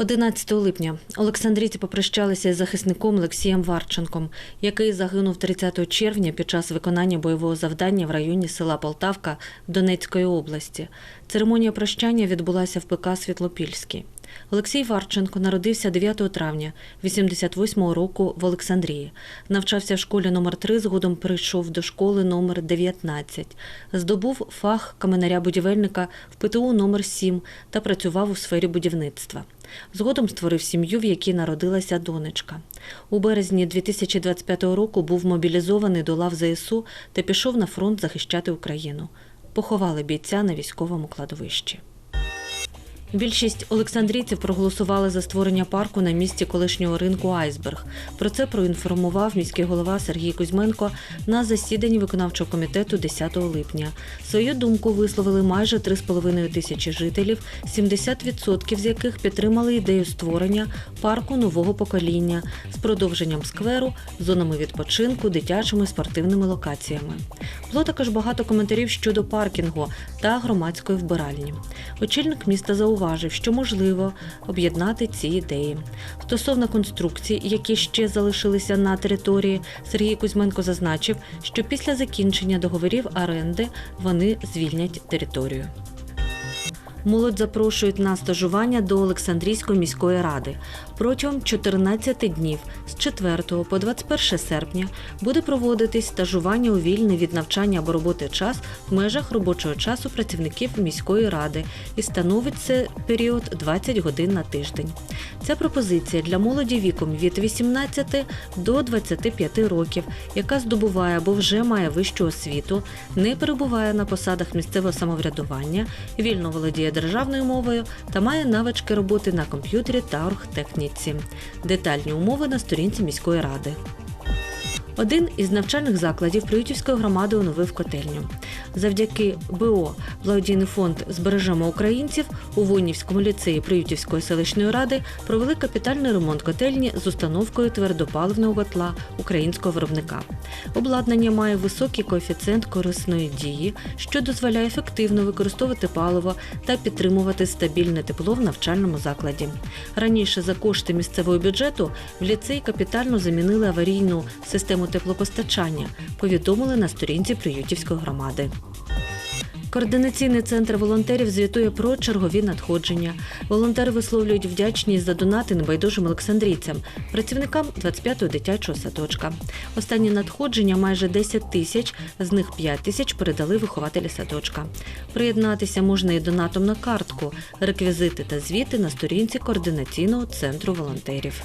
11 липня Олександрійці попрощалися із захисником Олексієм Варченком, який загинув 30 червня під час виконання бойового завдання в районі села Полтавка Донецької області. Церемонія прощання відбулася в ПК Світлопільський. Олексій Варченко народився 9 травня 88-го року в Олександрії. Навчався в школі номер 3 згодом перейшов до школи номер 19. Здобув фах каменаря-будівельника в ПТУ номер 7 та працював у сфері будівництва. Згодом створив сім'ю, в якій народилася донечка. У березні 2025 року був мобілізований до лав ЗСУ та пішов на фронт захищати Україну. Поховали бійця на військовому кладовищі. Більшість олександрійців проголосували за створення парку на місці колишнього ринку Айсберг. Про це проінформував міський голова Сергій Кузьменко на засіданні виконавчого комітету 10 липня. Свою думку висловили майже 3,5 тисячі жителів, 70% з яких підтримали ідею створення парку нового покоління з продовженням скверу, зонами відпочинку, дитячими спортивними локаціями. Було також багато коментарів щодо паркінгу та громадської вбиральні. Очільник міста зауважив, що можливо об'єднати ці ідеї. Стосовно конструкцій, які ще залишилися на території, Сергій Кузьменко зазначив, що після закінчення договорів оренди вони звільнять територію. Молодь запрошують на стажування до Олександрійської міської ради. Протягом 14 днів з 4 по 21 серпня буде проводитись стажування у вільний від навчання або роботи час в межах робочого часу працівників міської ради і становить це період 20 годин на тиждень. Ця пропозиція для молоді віком від 18 до 25 років, яка здобуває або вже має вищу освіту, не перебуває на посадах місцевого самоврядування, вільно володіє державною мовою та має навички роботи на комп'ютері та оргтехніці. Детальні умови на сторінці міської ради. Один із навчальних закладів Приютівської громади оновив котельню. Завдяки БО благодійний фонд Збережемо українців у Войнівському ліцеї Приютівської селищної ради провели капітальний ремонт котельні з установкою твердопаливного котла українського виробника. Обладнання має високий коефіцієнт корисної дії, що дозволяє ефективно використовувати паливо та підтримувати стабільне тепло в навчальному закладі. Раніше за кошти місцевого бюджету в ліцей капітально замінили аварійну систему теплопостачання, повідомили на сторінці Приютівської громади. Координаційний центр волонтерів звітує про чергові надходження. Волонтери висловлюють вдячність за донати небайдужим олександрійцям, працівникам 25-го дитячого садочка. Останні надходження майже 10 тисяч, з них 5 тисяч передали вихователі садочка. Приєднатися можна і донатом на картку, реквізити та звіти на сторінці координаційного центру волонтерів.